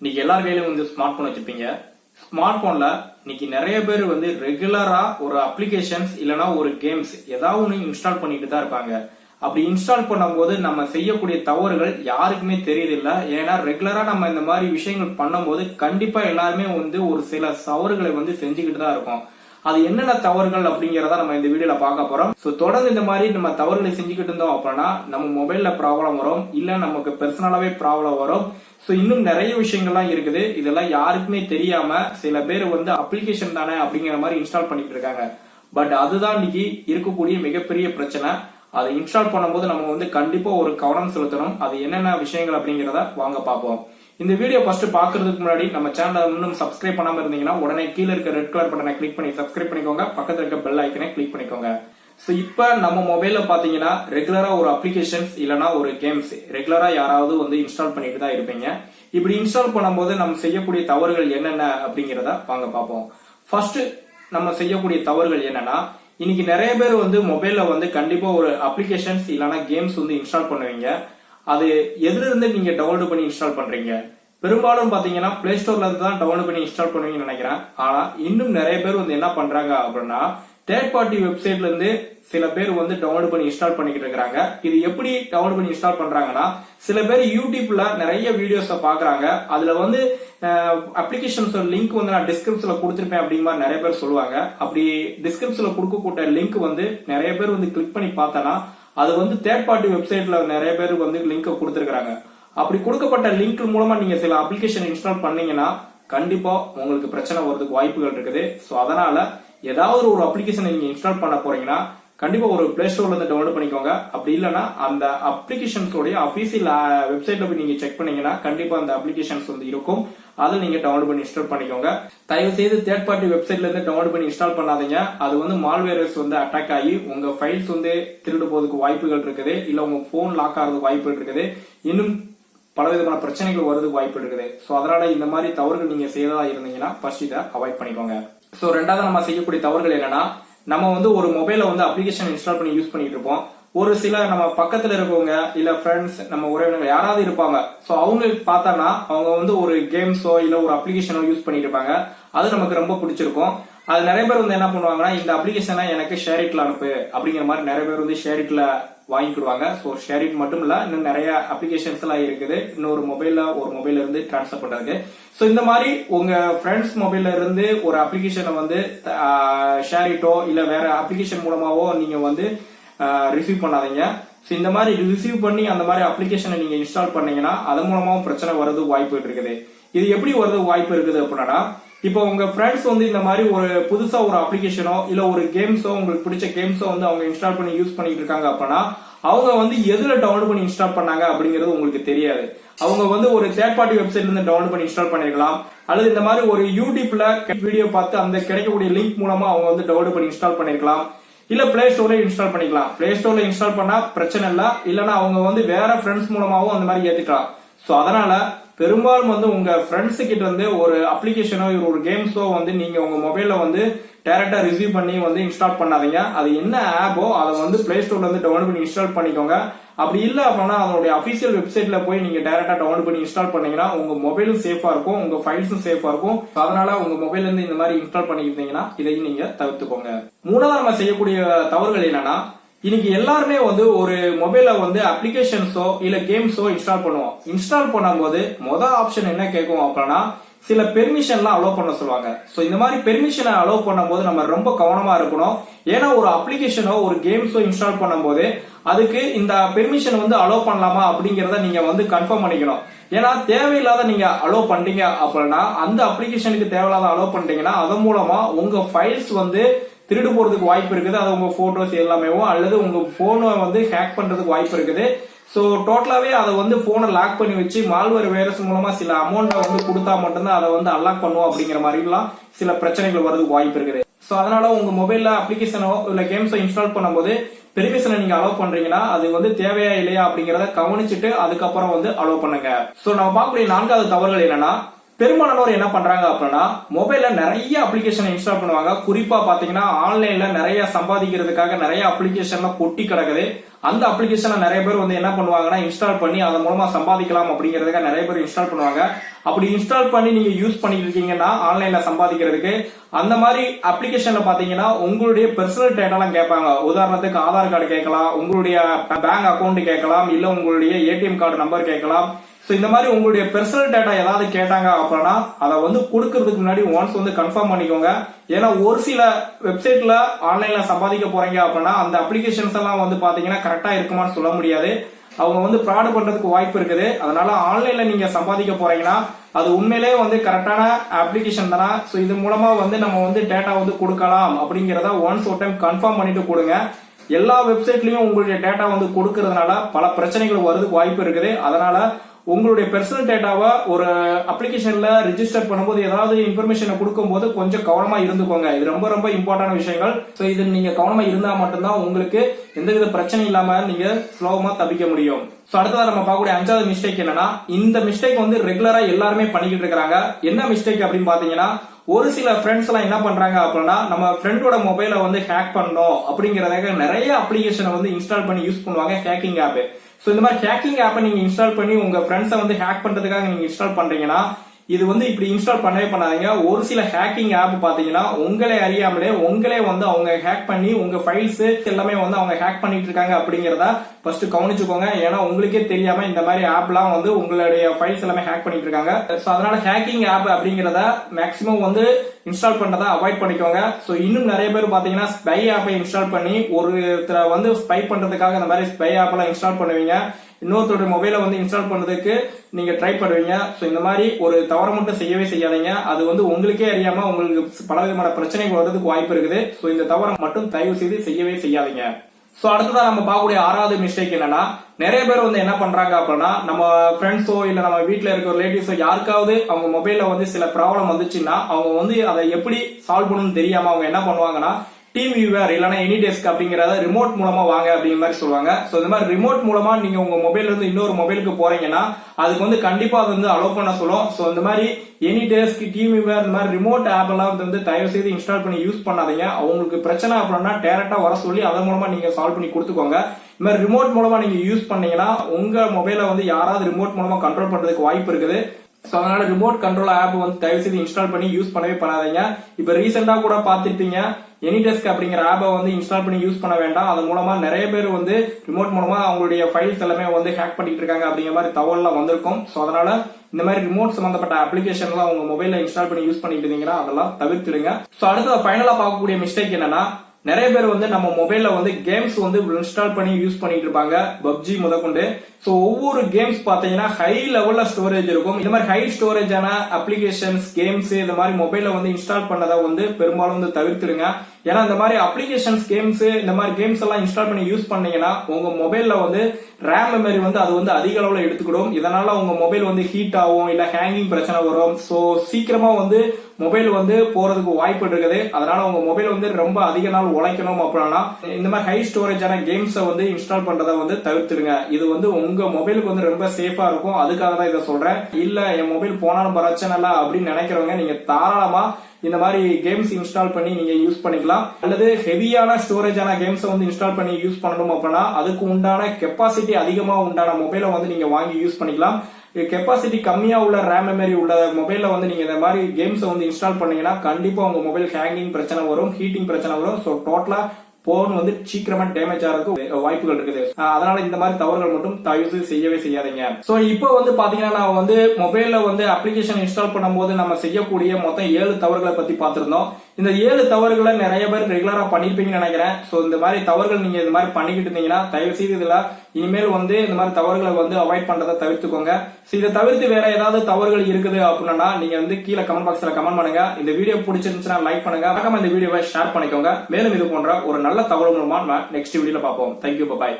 இன்னைக்கு எல்லார் கையிலும் வந்து ஸ்மார்ட் போன் வச்சிருப்பீங்க. ஸ்மார்ட் போன்ல இன்னைக்கு நிறைய பேர் வந்து ரெகுலரா ஒரு அப்ளிகேஷன்ஸ் இல்லனா ஒரு கேம்ஸ் ஏதாவது ஒன்று இன்ஸ்டால் பண்ணிட்டு தான் இருப்பாங்க. அப்படி இன்ஸ்டால் பண்ணும்போது நம்ம செய்யக்கூடிய தவறுகள் யாருக்குமே தெரியுதில்ல. ஏன்னா ரெகுலரா நம்ம இந்த மாதிரி விஷயங்கள் பண்ணும்போது கண்டிப்பா எல்லாருமே வந்து ஒரு சில தவறுகளை வந்து செஞ்சுக்கிட்டு தான் இருக்கோம். அது என்னென்ன தவறுகள் அப்படிங்கறத நம்ம இந்த வீடியோல பார்க்க போறோம். சோ தொடர்ந்து இந்த மாதிரி நம்ம தவறுகளை செஞ்சுக்கிட்டு இருந்தோம் அப்படின்னா நம்ம மொபைல்ல ப்ராப்ளம் வரும் இல்ல நமக்கு பர்சனலாவே ப்ராப்ளம் வரும். சோ இன்னும் நிறைய விஷயங்கள்லாம் இருக்குது. இதெல்லாம் யாருக்குமே தெரியாம சில பேர் வந்து அப்ளிகேஷன் தானே அப்படிங்கிற மாதிரி இன்ஸ்டால் பண்ணிட்டு இருக்காங்க. பட் அதுதான் இன்னைக்கு இருக்கக்கூடிய மிகப்பெரிய பிரச்சனை. அதை இன்ஸ்டால் பண்ணும்போது நம்ம வந்து கண்டிப்பா ஒரு கவனம் செலுத்தணும். அது என்னென்ன விஷயங்கள் அப்படிங்கறத வாங்க பார்ப்போம். இந்த வீடியோ ஃபர்ஸ்ட் பாக்குறதுக்கு முன்னாடி நம்ம சேனல் இன்னும் சப்ஸ்கிரைப் பண்ணாம இருந்தீங்கன்னா உடனே கீழே இருக்க ரெட் கலர் பட்டனை கிளிக் பண்ணி சப்ஸ்கிரைப் பண்ணிக்கோங்க. பக்கத்துல இருக்க பெல் ஐக்கனை கிளிக் பண்ணிக்கோங்க. சோ இப்ப நம்ம மொபைல்ல பாத்தீங்கன்னா ரெகுலரா ஒரு அப்ளிகேஷன்ஸ் இல்லனா ஒரு கேம்ஸ் ரெகுலரா யாராவது வந்து இன்ஸ்டால் பண்ணிட்டு தான் இருப்பீங்க. இப்படி இன்ஸ்டால் பண்ணும்போது நம்ம செய்யக்கூடிய தவறுகள் என்னென்ன அப்படிங்கறத வாங்க பார்ப்போம். ஃபர்ஸ்ட் நம்ம செய்யக்கூடிய தவறுகள் என்னன்னா இன்னைக்கு நிறைய பேர் வந்து மொபைல்ல வந்து கண்டிப்பா ஒரு அப்ளிகேஷன்ஸ் இல்லைன்னா கேம்ஸ் வந்து இன்ஸ்டால் பண்ணுவீங்க. அது எதுல இருந்து நீங்க டவுன்லோட் பண்ணி இன்ஸ்டால் பண்றீங்க? பெரும்பாலும் பாத்தீங்கன்னா பிளே ஸ்டோர்ல இருந்து தான் டவுன்லோட் பண்ணி இன்ஸ்டால் பண்ணுவீங்கன்னு நினைக்கிறேன். ஆனா இன்னும் நிறைய பேர் வந்து என்ன பண்றாங்க அப்படின்னா தேர்ட் பார்ட்டி வெப்சைட்ல இருந்து சில பேர் வந்து டவுன்லோட் பண்ணி இன்ஸ்டால் பண்ணிக்கிட்டு இருக்காங்க இது எப்படி டவுன்லோட் பண்ணி இன்ஸ்டால் பண்றாங்கன்னா சில பேர் யூடியூப்ல நிறைய வீடியோஸ பாக்குறாங்க. அதுல வந்து அப்ளிகேஷன்ஸ் லிங்க் வந்து நான் டிஸ்கிரிப்ஷன்ல கொடுத்துருப்பேன் அப்படிங்கிற மாதிரி நிறைய பேர் சொல்லுவாங்க. அப்படி டிஸ்கிரிப்ஷன்ல கொடுக்கக்கூட்ட லிங்க் வந்து நிறைய பேர் வந்து கிளிக் பண்ணி பார்த்தனா அது வந்து தேர்ட் பார்ட்டி வெப்சைட்ல நிறைய பேர் வந்து லிங்க் கொடுத்துருக்காங்க அப்படி கொடுக்கப்பட்ட லிங்க் மூலமா நீங்க சில அப்ளிகேஷன் இன்ஸ்டால் பண்ணீங்கன்னா கண்டிப்பா உங்களுக்கு பிரச்சனை வரதுக்கு வாய்ப்புகள் இருக்குது. ஸோ அதனால ஏதாவது ஒரு அப்ளிகேஷன் நீங்க இன்ஸ்டால் பண்ண போறீங்கன்னா கண்டிப்பா ஒரு பிளே ஸ்டோர்ல இருந்து டவுன்லோட் பண்ணிக்கோங்க. அப்படி இல்லைன்னா அந்த அப்ளிகேஷன்ஸோடைய அபிஷியல் வெப்சைட்ல போய் நீங்க செக் பண்ணீங்கன்னா கண்டிப்பா அந்த அப்ளிகேஷன்ஸ் வந்து இருக்கும். அதை நீங்க டவுன்லோட் பண்ணி இன்ஸ்டால் பண்ணிக்கோங்க. தயவு செய்து தேர்ட் பார்ட்டி வெப்சைட்ல இருந்து டவுன்லோட் பண்ணி இன்ஸ்டால் பண்ணாதீங்க. அது வந்து மால்வேரஸ் வந்து அட்டாக் ஆகி உங்க ஃபைல்ஸ் வந்து திருடு போறதுக்கு வாய்ப்புகள் இருக்குது. இல்ல உங்க போன் லாக் ஆகிறதுக்கு வாய்ப்புகள் இருக்குது. இன்னும் பலவிதமான பிரச்சனைகள் வர்றதுக்கு வாய்ப்பு இருக்குது. சோ அதனால இந்த மாதிரி தவறுகள் நீங்க செய்யறதா இருந்தீங்கன்னா ஃபர்ஸ்ட் இதை அவாய்ட் பண்ணிக்கோங்க. சோ ரெண்டாவது நம்ம செய்யக்கூடிய தவறுகள் என்னன்னா நம்ம வந்து ஒரு மொபைல வந்து அப்ளிகேஷன் இன்ஸ்டால் பண்ணி யூஸ் பண்ணிட்டு இருப்போம். ஒரு சில நம்ம பக்கத்துல இருக்கவங்க இல்ல ஃப்ரெண்ட்ஸ் நம்ம உறவினர்கள் யாராவது இருப்பாங்க. சோ அவங்களுக்கு பார்த்தோம்னா அவங்க வந்து ஒரு கேம்ஸோ இல்ல ஒரு அப்ளிகேஷனோ யூஸ் பண்ணிட்டு இருப்பாங்க. அது நமக்கு ரொம்ப பிடிச்சிருக்கும். அது நிறைய பேர் வந்து என்ன பண்ணுவாங்கன்னா இந்த அப்ளிகேஷனை எனக்கு ஷேரிட்ல அனுப்பு அப்படிங்கிற மாதிரி நிறைய பேர் வந்து ஷேரிட்ல வாங்கிக்கிடுவாங்க. ஸோ ஷேரிட் மட்டும் இல்ல இன்னும் நிறைய அப்ளிகேஷன்ஸ் எல்லாம் இருக்குது. இன்னொரு மொபைல்ல ஒரு மொபைல்ல இருந்து டிரான்ஸ்ஃபர் பண்றதுக்கு. ஸோ இந்த மாதிரி உங்க ஃப்ரெண்ட்ஸ் மொபைல்ல இருந்து ஒரு அப்ளிகேஷனை வந்து ஷேரிட்டோ இல்ல வேற அப்ளிகேஷன் மூலமாவோ நீங்க வந்து ரிசீவ் பண்ணாதீங்க. ஸோ இந்த மாதிரி ரிசீவ் பண்ணி அந்த மாதிரி அப்ளிகேஷனை நீங்க இன்ஸ்டால் பண்ணீங்கன்னா அது மூலமாவும் பிரச்சனை வரது வாய்ப்பு இருக்குது. இது எப்படி வரது வாய்ப்பு இருக்குது அப்படின்னா இப்போ உங்க ஃப்ரெண்ட்ஸ் வந்து இந்த மாதிரி ஒரு புதுசா ஒரு அப்ளிகேஷனோ இல்ல ஒரு கேம்ஸோ உங்களுக்கு பிடிச்ச கேம்ஸோ வந்து அவங்க இன்ஸ்டால் பண்ணி யூஸ் பண்ணிட்டு இருக்காங்க அப்படின்னா அவங்க வந்து எதுல டவுன்லோட் பண்ணி இன்ஸ்டால் பண்ணாங்க அப்படிங்கிறது உங்களுக்கு தெரியாது. அவங்க வந்து ஒரு தேர்ட் பார்ட்டி வெப்சைட்ல இருந்து டவுன்லோட் பண்ணி இன்ஸ்டால் பண்ணிருக்கலாம். அல்லது இந்த மாதிரி ஒரு யூடியூப்ல வீடியோ பார்த்து அந்த கிடைக்கக்கூடிய லிங்க் மூலமா அவங்க வந்து டவுன்லோட் பண்ணி இன்ஸ்டால் பண்ணிருக்கலாம். இல்ல பிளே ஸ்டோர்ல இன்ஸ்டால் பண்ணிக்கலாம். பிளே ஸ்டோர்ல இன்ஸ்டால் பண்ணா பிரச்சனை இல்ல. இல்லனா அவங்க வந்து வேற ஃப்ரெண்ட்ஸ் மூலமாவும் அந்த மாதிரி ஏத்திக்கலாம். சோ அதனால பெரும்பாலும் வந்து உங்க ஃப்ரெண்ட்ஸ் கிட்ட வந்து ஒரு அப்ளிகேஷனோ ஒரு கேம்ஸோ வந்து நீங்க உங்க மொபைல்ல வந்து டேரக்டா ரிசீவ் பண்ணி வந்து இன்ஸ்டால் பண்ணாதீங்க. அது என்ன ஆப்போ அதை வந்து பிளே ஸ்டோர்ல இருந்து டவுன்லோட் பண்ணி இன்ஸ்டால் பண்ணிக்கோங்க. அப்படி இல்ல அப்படின்னா அதனுடைய அபிஷியல் வெப்சைட்ல போய் நீங்க டேரக்டா டவுன்லோட் பண்ணி இன்ஸ்டால் பண்ணீங்கன்னா உங்க மொபைலும் சேஃபா இருக்கும் உங்க ஃபைல்ஸும் சேஃபா இருக்கும். அதனால உங்க மொபைல்ல இருந்து இந்த மாதிரி இன்ஸ்டால் பண்ணிக்கிட்டீங்கன்னா இதையும் நீங்க தவிர்த்துக்கோங்க. மூணாவது நம்ம செய்யக்கூடிய தவறுகள் என்னன்னா இன்னைக்கு எல்லாருமே வந்து ஒரு மொபைல வந்து அப்ளிகேஷன்ஸோ இல்ல கேம்ஸோ இன்ஸ்டால் பண்ணுவோம். இன்ஸ்டால் பண்ணும்போது மொதல் ஆப்ஷன் என்ன கேட்கும் அப்படின்னா சில பெர்மிஷன்லாம் அலோவ் பண்ண சொல்லுவாங்க. ஸோ இந்த மாதிரி பெர்மிஷனை அலோவ் பண்ணும்போது நம்ம ரொம்ப கவனமா இருக்கணும். ஏன்னா ஒரு அப்ளிகேஷனோ ஒரு கேம்ஸோ இன்ஸ்டால் பண்ணும்போது அதுக்கு இந்த பெர்மிஷன் வந்து அலோவ் பண்ணலாமா அப்படிங்கறத நீங்க வந்து கன்ஃபார்ம் பண்ணிக்கணும். ஏன்னா தேவையில்லாத நீங்க அலோவ் பண்றீங்க அப்படின்னா அந்த அப்ளிகேஷனுக்கு தேவையில்லாத அலோவ் பண்ணிட்டீங்கன்னா அதன் மூலமா உங்க ஃபைல்ஸ் வந்து திருடு போறதுக்கு வாய்ப்பு இருக்குது. அது உங்க போட்டோஸ் எல்லாமேவோ அல்லது உங்க போனை வந்து ஹேக் பண்றதுக்கு வாய்ப்பு இருக்குது. ஸோ டோட்டலாகவே அதை வந்து போனை லாக் பண்ணி வச்சு மால்வர் வைரஸ் மூலமா சில அமௌண்ட்டை வந்து கொடுத்தா மட்டும்தான் அதை வந்து அன்லாக் பண்ணுவோம் அப்படிங்கிற மாதிரிலாம் சில பிரச்சனைகள் வரதுக்கு வாய்ப்பு இருக்குது. ஸோ அதனால உங்க மொபைல்ல அப்ளிகேஷனோ இல்ல கேம்ஸோ இன்ஸ்டால் பண்ணும்போது பெர்மிஷனை நீங்க அலோவ் பண்றீங்கன்னா அது வந்து தேவையா இல்லையா அப்படிங்கறத கவனிச்சுட்டு அதுக்கப்புறம் வந்து அலோவ் பண்ணுங்க. ஸோ நம்ம பார்க்கக்கூடிய நான்காவது தவறுகள் என்னன்னா பெரும்பாலானோர் என்ன பண்றாங்க அப்படின்னா மொபைல்ல நிறைய அப்ளிகேஷன் இன்ஸ்டால் பண்ணுவாங்க. குறிப்பா பாத்தீங்கன்னா ஆன்லைன்ல நிறைய சம்பாதிக்கிறதுக்காக நிறைய அப்ளிகேஷன்ல கொட்டி கிடக்குது. அந்த அப்ளிகேஷனை நிறைய பேர் வந்து என்ன பண்ணுவாங்கன்னா இன்ஸ்டால் பண்ணி அதன் மூலமா சம்பாதிக்கலாம் அப்படிங்கிறதுக்காக நிறைய பேர் இன்ஸ்டால் பண்ணுவாங்க. அப்படி இன்ஸ்டால் பண்ணி நீங்க யூஸ் பண்ணிட்டு இருக்கீங்கன்னா ஆன்லைன்ல சம்பாதிக்கிறதுக்கு அந்த மாதிரி அப்ளிகேஷன்ல பாத்தீங்கன்னா உங்களுடைய பெர்சனல் டேட்டாலாம் கேட்பாங்க. உதாரணத்துக்கு ஆதார் கார்டு கேட்கலாம் உங்களுடைய பேங்க் அக்கௌண்ட் கேட்கலாம் இல்ல உங்களுடைய ஏடிஎம் கார்டு நம்பர் கேட்கலாம். ஸோ இந்த மாதிரி உங்களுடைய பெர்சனல் டேட்டா ஏதாவது கேட்டாங்க அப்படின்னா அதை வந்து கொடுக்கறதுக்கு முன்னாடி ஒன்ஸ் வந்து கன்ஃபார்ம் பண்ணிக்கோங்க. ஏன்னா ஒரு சில வெப்சைட்ல ஆன்லைன்ல சம்பாதிக்க போறீங்க அப்படின்னா அந்த அப்ளிகேஷன்ஸ் எல்லாம் வந்து பாத்தீங்கன்னா கரெக்டா இருக்குமான்னு சொல்ல முடியாது. அவங்க வந்து ஃப்ராட் பண்றதுக்கு வாய்ப்பு இருக்குது. அதனால ஆன்லைன்ல நீங்க சம்பாதிக்க போறீங்கன்னா அது உண்மையிலே வந்து கரெக்டான அப்ளிகேஷன் தானா? ஸோ இது மூலமா வந்து நம்ம வந்து டேட்டா வந்து கொடுக்கலாம் அப்படிங்கறத ஒன்ஸ் ஒரு டைம் கன்ஃபார்ம் பண்ணிட்டு கொடுங்க. எல்லா வெப்சைட்லயும் உங்களுடைய டேட்டா வந்து கொடுக்கறதுனால பல பிரச்சனைகள் வரதுக்கு வாய்ப்பு இருக்குது. அதனால உங்களுடைய பர்சனல் டேட்டாவை ஒரு அப்ளிகேஷன்ல ரிஜிஸ்டர் பண்ணும்போது ஏதாவது இன்ஃபர்மேஷனை கொடுக்கும்போது கொஞ்சம் கவனமா இருந்துக்கோங்க. இது ரொம்ப ரொம்ப இம்பார்ட்டன்ட் விஷயங்கள். ஸோ இது நீங்க கவனமா இருந்தா மட்டும்தான் உங்களுக்கு எந்தவித பிரச்சனை இல்லாம நீங்க ஸ்லோவமா தப்பிக்க முடியும். ஸோ அடுத்ததாக நம்ம பார்க்கக்கூடிய அஞ்சாவது மிஸ்டேக் என்னன்னா இந்த மிஸ்டேக் வந்து ரெகுலரா எல்லாருமே பண்ணிக்கிட்டு இருக்காங்க என்ன மிஸ்டேக் அப்படின்னு பாத்தீங்கன்னா ஒரு சில ஃப்ரெண்ட்ஸ் எல்லாம் என்ன பண்றாங்க அப்படின்னா நம்ம ஃப்ரெண்டோட மொபைலை வந்து ஹேக் பண்ணோம் அப்படிங்கறதாக நிறைய அப்ளிகேஷனை வந்து இன்ஸ்டால் பண்ணி யூஸ் பண்ணுவாங்க ஹேக்கிங் ஆப் ஸோ இந்த மாதிரி ஹேக்கிங் ஆப்பை நீங்கள் இன்ஸ்டால் பண்ணி உங்க ஃப்ரெண்ட்ஸை வந்து ஹேக் பண்றதுக்காக நீங்க இன்ஸ்டால் பண்றீங்கன்னா இது வந்து இப்படி இன்ஸ்டால் பண்ணவே பண்ணாதீங்க. ஒரு சில ஹேக்கிங் ஆப் பாத்தீங்கன்னா உங்களே அறியாமலே உங்களே வந்து அவங்க ஹேக் பண்ணி உங்க ஃபைல்ஸ் எல்லாமே வந்து அவங்க ஹேக் பண்ணிட்டு இருக்காங்க அப்படிங்கறத ஃபர்ஸ்ட் கவனிச்சுக்கோங்க. ஏன்னா உங்களுக்கே தெரியாம இந்த மாதிரி ஆப்லாம் வந்து உங்களுடைய ஃபைல்ஸ் எல்லாமே ஹேக் பண்ணிட்டு இருக்காங்க. ஸோ அதனால ஹேக்கிங் ஆப் அப்படிங்கறத மேக்ஸிமம் வந்து இன்ஸ்டால் பண்றதை அவாய்ட் பண்ணிக்கோங்க. ஸோ இன்னும் நிறைய பேர் பாத்தீங்கன்னா ஸ்பை ஆப்பை இன்ஸ்டால் பண்ணி ஒருத்தரை வந்து ஸ்பை பண்றதுக்காக இந்த மாதிரி ஸ்பை ஆப் எல்லாம் இன்ஸ்டால் பண்ணுவீங்க. இன்னொருத்தருடைய மொபைலை வந்து இன்ஸ்டால் பண்ணுறதுக்கு நீங்க ட்ரை பண்ணுவீங்க. ஸோ இந்த மாதிரி ஒரு தவறு மட்டும் செய்யவே செய்யாதீங்க. அது வந்து உங்களுக்கே அறியாம உங்களுக்கு பல விதமான பிரச்சனைகள் வர்றதுக்கு வாய்ப்பு இருக்குது. ஸோ இந்த தவறை மட்டும் தயவு செய்து செய்யவே செய்யாதீங்க. ஸோ அடுத்ததாக நம்ம பார்க்கக்கூடிய ஆறாவது மிஸ்டேக் என்னன்னா நிறைய பேர் வந்து என்ன பண்றாங்க அப்படின்னா நம்ம ஃப்ரெண்ட்ஸோ இல்லை நம்ம வீட்டில் இருக்க ரிலேட்டிவ்ஸோ யாருக்காவது அவங்க மொபைல்ல வந்து சில ப்ராப்ளம் வந்துச்சுன்னா அவங்க வந்து அதை எப்படி சால்வ் பண்ணணும்னு தெரியாம அவங்க என்ன பண்ணுவாங்கன்னா டீம் வியூவர் இல்லைன்னா எனி டெஸ்க் அப்படிங்கறத ரிமோட் மூலமா வாங்க அப்படிங்கிற மாதிரி சொல்லுவாங்க. ஸோ இந்த மாதிரி ரிமோட் மூலமா நீங்க உங்க மொபைல்ல இருந்து இன்னொரு மொபைலுக்கு போறீங்கன்னா அதுக்கு வந்து கண்டிப்பா அது வந்து அலோவ் பண்ண சொல்லும். ஸோ இந்த மாதிரி எனி டெஸ்க் டீம் வியூவர் இந்த மாதிரி ரிமோட் ஆப் எல்லாம் வந்து தயவு செய்து இன்ஸ்டால் பண்ணி யூஸ் பண்ணாதீங்க. அவங்களுக்கு பிரச்சனை அப்படின்னா டேரக்டா வர சொல்லி அதன் மூலமா நீங்க சால்வ் பண்ணி கொடுத்துக்கோங்க. இந்த மாதிரி ரிமோட் மூலமா நீங்க யூஸ் பண்ணீங்கன்னா உங்க மொபைலை வந்து யாராவது ரிமோட் மூலமா கண்ட்ரோல் பண்றதுக்கு வாய்ப்பு இருக்குது. ஸோ அதனால ரிமோட் கண்ட்ரோல் ஆப் வந்து தயவு செய்து இன்ஸ்டால் பண்ணி யூஸ் பண்ணவே பண்ணாதீங்க. இப்போ ரீசெண்டா கூட பார்த்துருப்பீங்க எனிடெஸ்க் அப்படிங்கிற ஆப்பை வந்து இன்ஸ்டால் பண்ணி யூஸ் பண்ண வேண்டாம். அது மூலமா நிறைய பேர் வந்து ரிமோட் மூலமா அவங்களுடைய ஃபைல்ஸ் எல்லாமே வந்து ஹேக் பண்ணிட்டு இருக்காங்க அப்படிங்கிற மாதிரி தகவல்லாம் வந்திருக்கும். ஸோ அதனால இந்த மாதிரி ரிமோட் சம்பந்தப்பட்ட அப்ளிகேஷன்லாம் உங்க மொபைல்ல இன்ஸ்டால் பண்ணி யூஸ் பண்ணிட்டு இருந்தீங்கன்னா அதெல்லாம் தவிர்த்துடுங்க. ஸோ அடுத்த ஃபைனலா பார்க்கக்கூடிய மிஸ்டேக் என்னன்னா நிறைய பேர் வந்து நம்ம மொபைல்ல வந்து கேம்ஸ் வந்து இன்ஸ்டால் பண்ணி யூஸ் பண்ணிட்டு இருப்பாங்க. பப்ஜி முதற்கொண்டு. ஸோ ஒவ்வொரு கேம்ஸ் பார்த்தீங்கன்னா ஹை லெவல்ல ஸ்டோரேஜ் இருக்கும். இந்த மாதிரி ஹை ஸ்டோரேஜான அப்ளிகேஷன்ஸ் கேம்ஸ் இந்த மாதிரி மொபைல்ல வந்து இன்ஸ்டால் பண்ணதை வந்து பெரும்பாலும் வந்து தவிர்த்துடுங்க. ஏன்னா இந்த மாதிரி அப்ளிகேஷன்ஸ் கேம்ஸ் இந்த மாதிரி கேம்ஸ் எல்லாம் இன்ஸ்டால் பண்ணி யூஸ் பண்ணீங்கன்னா உங்க மொபைல்ல வந்து ரேம் மெமரி வந்து அது வந்து அதிக அளவுல எடுத்துக்கிடும். இதனால உங்க மொபைல் வந்து ஹீட் ஆகும் இல்ல ஹேங்கிங் பிரச்சனை வரும். ஸோ சீக்கிரமா வந்து மொபைல் வந்து போறதுக்கு வாய்ப்பு இருக்குது. அதனால உங்க மொபைல் வந்து ரொம்ப அதிக நாள் உழைக்கணும் அப்படின்னா இந்த மாதிரி ஹை ஸ்டோரேஜான கேம்ஸை வந்து இன்ஸ்டால் பண்றதை வந்து தவிர்த்துடுங்க. இது வந்து உங்க மொபைலுக்கு வந்து ரொம்ப சேஃபா இருக்கும். அதுக்காக தான் இதை சொல்றேன். இல்ல என் மொபைல் போனாலும் பிரச்சனை இல்ல அப்படின்னு நினைக்கிறவங்க நீங்க தாராளமா இந்த மாதிரி கேம்ஸ் இன்ஸ்டால் பண்ணி நீங்க யூஸ் பண்ணிக்கலாம். அல்லது ஹெவியான ஸ்டோரேஜான கேம்ஸ் வந்து இன்ஸ்டால் பண்ணி யூஸ் பண்ணணும் அப்படின்னா அதுக்கு உண்டான கெப்பாசிட்டி அதிகமா உண்டான மொபைலை வந்து நீங்க வாங்கி யூஸ் பண்ணிக்கலாம். கெப்பாசிட்டி கம்மியா உள்ள ரேம் மெமரி உள்ள மொபைல்ல வந்து நீங்க இந்த மாதிரி கேம்ஸ் வந்து இன்ஸ்டால் பண்ணீங்கன்னா கண்டிப்பா உங்க மொபைல் ஹேங்கிங் பிரச்சனை வரும் ஹீட்டிங் பிரச்சனை வரும். ஸோ டோட்டலா போன் வந்து சீக்கிரமா டேமேஜ் ஆகிறதுக்கு வாய்ப்புகள் இருக்குது. அதனால இந்த மாதிரி தவறுகள் மட்டும் தயவு செய்யவே செய்யாதீங்க. சோ இப்போ வந்து பாத்தீங்கன்னா நான் வந்து மொபைல்ல வந்து அப்ளிகேஷன் இன்ஸ்டால் பண்ணும்போது நம்ம செய்யக்கூடிய மொத்தம் ஏழு தவறுகளை பத்தி பார்த்திருந்தோம். இந்த ஏழு தவறுகளை நிறைய பேர் ரெகுலரா பண்ணிருப்பீங்கன்னு நினைக்கிறேன். சோ இந்த மாதிரி தவறுகள் நீங்க இந்த மாதிரி பண்ணிக்கிட்டு இருந்தீங்கன்னா தயவு செய்து இதுல இனிமேல் வந்து இந்த மாதிரி தவறுகளை வந்து அவாய்ட் பண்றதை தவிர்த்துக்கோங்க. So இதை தவிர்த்து வேற ஏதாவது தவறுகள் இருக்குது அப்படின்னா நீங்க வந்து கீழே கமெண்ட் பாக்ஸ்ல கமெண்ட் பண்ணுங்க. இந்த வீடியோ பிடிச்சிருந்துச்சுன்னா லைக் பண்ணுங்க. மறக்காம இந்த வீடியோவை ஷேர் பண்ணிக்கோங்க. மேலும் இது போன்ற ஒரு நல்ல தகவல் மூலமா நம்ம நெக்ஸ்ட் வீடியோல பார்ப்போம். Thank you bye